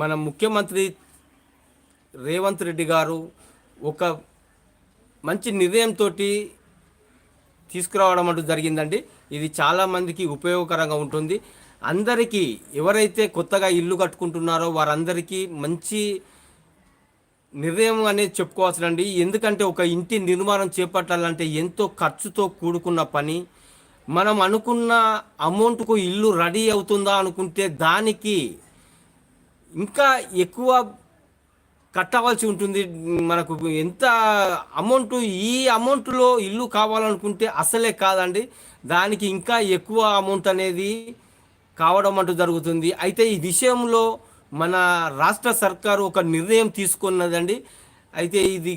మన ముఖ్యమంత్రి రేవంత్ రెడ్డి గారు ఒక మంచి నిర్ణయంతో తీసుకురావడం అంటూ జరిగిందండి. ఇది చాలామందికి ఉపయోగకరంగా ఉంటుంది. అందరికీ ఎవరైతే కొత్తగా ఇల్లు కట్టుకుంటున్నారో వారందరికీ మంచి నిర్ణయం అనేది చెప్పుకోవాల్సిందండి. ఎందుకంటే ఒక ఇంటి నిర్మాణం చేపట్టాలంటే ఎంతో ఖర్చుతో కూడుకున్న పని. మనం అనుకున్న అమౌంట్కు ఇల్లు రెడీ అవుతుందా అనుకుంటే దానికి ఇంకా ఎక్కువ కట్టవలసి ఉంటుంది. మనకు ఎంత అమౌంట్ ఈ అమౌంట్లో ఇల్లు కావాలనుకుంటే అసలే కాదండి. దానికి ఇంకా ఎక్కువ అమౌంట్ అనేది కావడం అంటూ జరుగుతుంది. అయితే ఈ విషయంలో మన రాష్ట్ర సర్కారు ఒక నిర్ణయం తీసుకున్నదండి. అయితే ఇది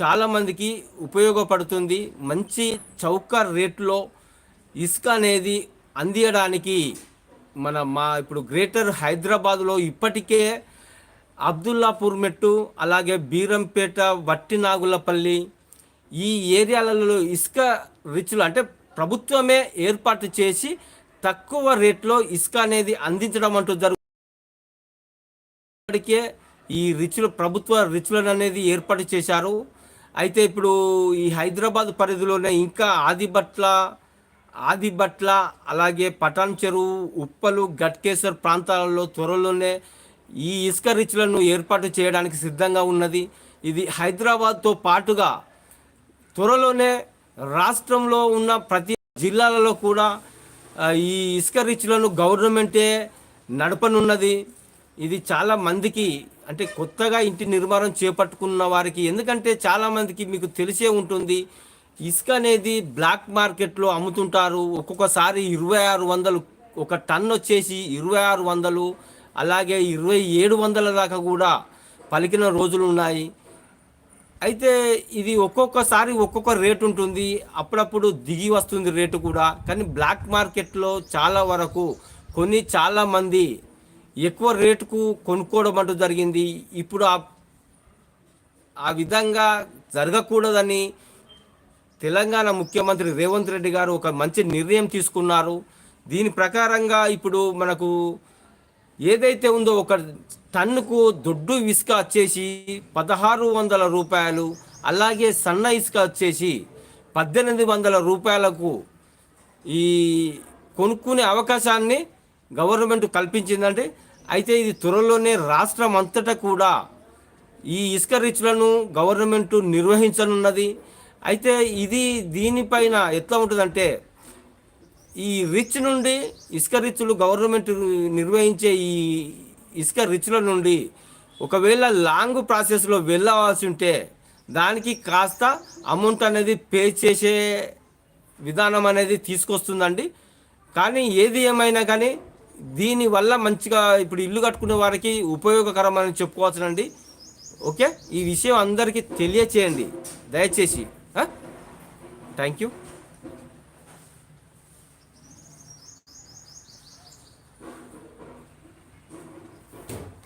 చాలామందికి ఉపయోగపడుతుంది. మంచి చౌక రేట్లో ఇసుక అనేది అందియడానికి మన మా ఇప్పుడు గ్రేటర్ హైదరాబాద్లో ఇప్పటికే అబ్దుల్లాపూర్ మెట్టు అలాగే బీరంపేట వట్టినాగులపల్లి ఈ ఏరియాలలో ఇసుక రిచ్లు అంటే ప్రభుత్వమే ఏర్పాటు చేసి తక్కువ రేట్లో ఇసుక అనేది అందించడం అంటూ జరుగు ఇప్పటికే ఈ రిచ్లు ప్రభుత్వ రిచ్లను అనేది ఏర్పాటు చేశారు. అయితే ఇప్పుడు ఈ హైదరాబాద్ పరిధిలోనే ఇంకా ఆదిబట్ల ఆదిబట్ల అలాగే పటాన్ చెరువు ఉప్పలు గట్కేశ్వర్ ప్రాంతాలలో త్వరలోనే ఈ ఇసుక రిచ్లను ఏర్పాటు చేయడానికి సిద్ధంగా ఉన్నది. ఇది హైదరాబాద్తో పాటుగా త్వరలోనే రాష్ట్రంలో ఉన్న ప్రతి జిల్లాలలో కూడా ఈ ఇసుక రిచ్లను గవర్నమెంటే నడపనున్నది. ఇది చాలా మందికి అంటే కొత్తగా ఇంటి నిర్మాణం చేపట్టుకున్న వారికి ఎందుకంటే చాలామందికి మీకు తెలిసే ఉంటుంది. ఇసుక అనేది బ్లాక్ మార్కెట్లో అమ్ముతుంటారు. ఒక్కొక్కసారి ఇరవై ఆరు వందలు ఒక టన్ వచ్చేసి ఇరవై ఆరు వందలు అలాగే ఇరవై ఏడు వందల దాకా కూడా పలికిన రోజులు ఉన్నాయి. అయితే ఇది ఒక్కొక్కసారి ఒక్కొక్క రేటు ఉంటుంది. అప్పుడప్పుడు దిగి వస్తుంది రేటు కూడా. కానీ బ్లాక్ మార్కెట్లో చాలా వరకు కొన్ని చాలామంది ఎక్కువ రేటుకు కొనుక్కోవడం అంటూ జరిగింది. ఇప్పుడు ఆ విధంగా జరగకూడదని తెలంగాణ ముఖ్యమంత్రి రేవంత్ రెడ్డి గారు ఒక మంచి నిర్ణయం తీసుకున్నారు. దీని ప్రకారంగా ఇప్పుడు మనకు ఏదైతే ఉందో ఒక టన్నుకు దొడ్డు ఇసుక వచ్చేసి పదహారు వందల రూపాయలు అలాగే సన్న ఇసుక వచ్చేసి పద్దెనిమిది వందల రూపాయలకు ఈ కొనుక్కునే అవకాశాన్ని గవర్నమెంట్ కల్పించిందంటే అయితే ఇది త్వరలోనే రాష్ట్రం అంతటా కూడా ఈ ఇసుక రిచ్లను గవర్నమెంట్ నిర్వహించనున్నది. అయితే ఇది దీనిపైన ఎట్లా ఉంటుందంటే ఈ రిచ్ నుండి ఇసుక రిచ్లు గవర్నమెంట్ నిర్వహించే ఈ ఇసుక రిచ్ల నుండి ఒకవేళ లాంగ్ ప్రాసెస్లో వెళ్ళవలసి ఉంటే దానికి కాస్త అమౌంట్ అనేది పే చేసే విధానం అనేది తీసుకొస్తుందండి. కానీ ఏది ఏమైనా కానీ దీనివల్ల మంచిగా ఇప్పుడు ఇల్లు కట్టుకునే వారికి ఉపయోగకరమని చెప్పుకోవచ్చునండి. ఓకే? ఈ విషయం అందరికీ తెలియచేయండి. దయచేసి. thank you.